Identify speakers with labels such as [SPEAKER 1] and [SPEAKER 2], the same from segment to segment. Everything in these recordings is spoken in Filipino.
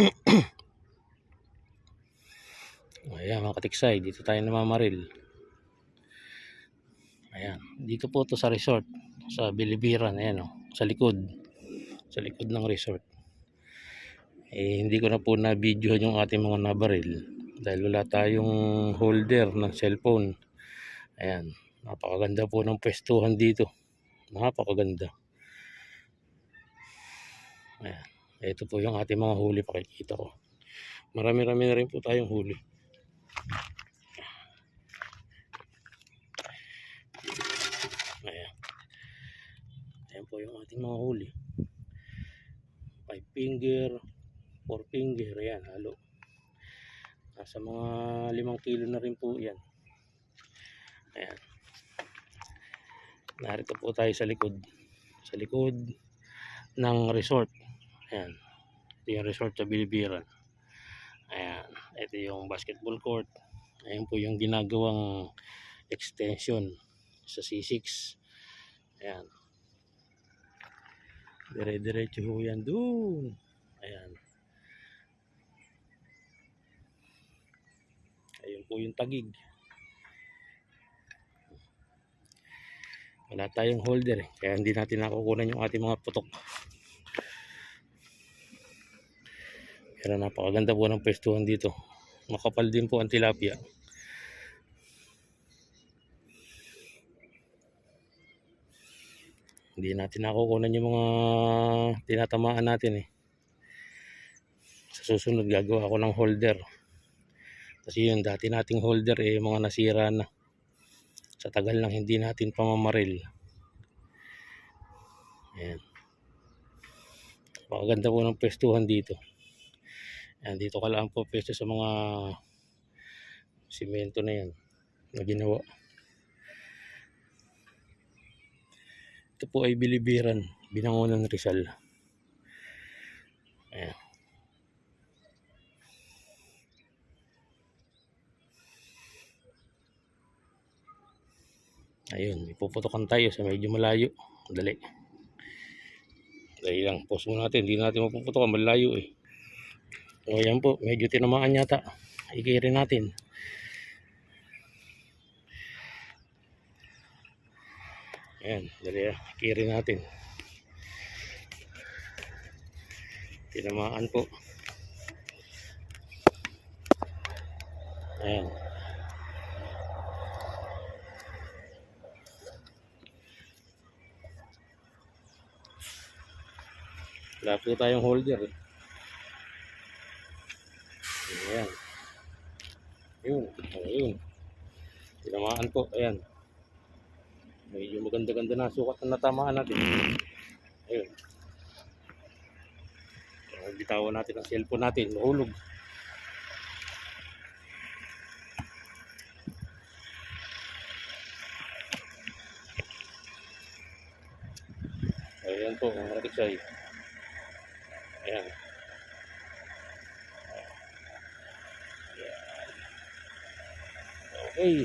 [SPEAKER 1] Ayan mga katiksay, dito tayo namamaril. Ayan, dito po to sa resort, sa Bilibiran, ayan o, sa likod. Sa likod ng resort. Eh, hindi ko na po na videohan yung ating mga nabaril dahil wala tayong holder ng cellphone. Ayan, napakaganda po ng pwestuhan dito. Napakaganda. Ayan, ito po yung ating mga huli pakikita ko. Marami-rami na rin po tayong huli. Ayan. Ayan po yung ating mga huli. 5 finger, 4 finger, ayan, halo. Nasa mga 5 kilo na rin po yan. Ayan. Narito po tayo sa likod. Sa likod ng resort. Ayan. Ito yung resort sa Bilibiran. Ayan. Ito yung basketball court. Ayan po yung ginagawang extension sa C6. Ayan. Dire-diretso ho yan dun. Ayan. Ayun po yung tagig. Wala tayong holder eh. Kaya hindi natin nakukunan yung ating mga putok. Pero napakaganda po ng pwestuhan dito. Makapal din po ang tilapia. Hindi natin nakukunan yung mga tinatamaan natin eh. Sa susunod gagawa ako ng holder. Kasi yun dati nating holder eh mga nasira na. Sa tagal lang hindi natin pamamaril. Ayan. Pakaganda po ng pwestuhan dito. Ayan, dito ka lang po pwesto sa mga simento na yan na ginawa. Ito po ay bilibiran, binangonan Rizal. Ayan. Ayun, ipuputokan tayo sa medyo malayo. Dali. Dali lang, pause mo natin. Hindi natin mapuputokan, malayo eh. O yan po, medyo tinamaan yata. Ikirin natin. Ayan, dali ah. Ikirin natin. Tinamaan po. Ayan. Wala po tayong holder eh. Yun. Ayun. Tinamaan po. Ayan. Medyo maganda-ganda na sukat na natamaan natin. Ayun. Ayan, Bitawan natin ang cellphone natin. Mahulog. Ayan po, mga katiksay. Ayan. Okay.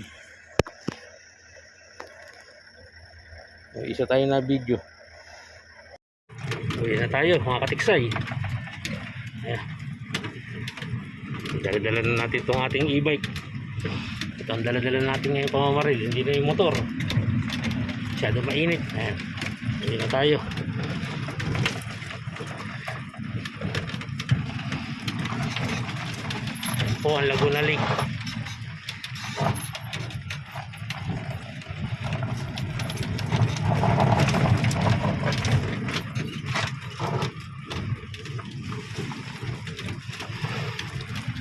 [SPEAKER 1] May isa tayo na video. Uwi na tayo mga katiksay. Ayan. Dala-dala na natin itong ating e-bike. Ito ang dala-dala natin ngayon pamamaril. Hindi na yung motor. Masyado mainit. Ayan. Uwi na tayo. Ayan po ang Laguna Lake.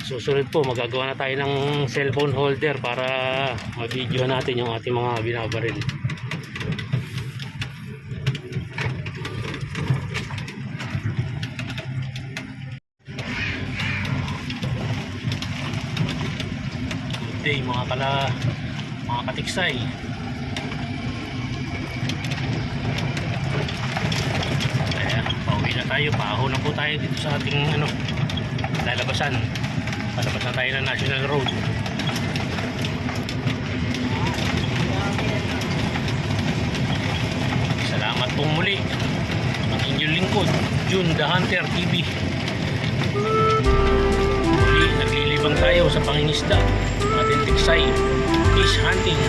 [SPEAKER 1] Susunod po magagawa na tayo ng cellphone holder para ma-video natin yung ating mga binabaril. Good day mga kala mga katiksay. Ayan, pauwi na tayo. Paho na po tayo dito sa ating ano lalabasan Palabas na tayo ng National Road. Salamat po muli ang inyong lingkod, June the Hunter TV. Muli, naglilibang tayo sa pangingisda. Ating tiksay, fish hunting.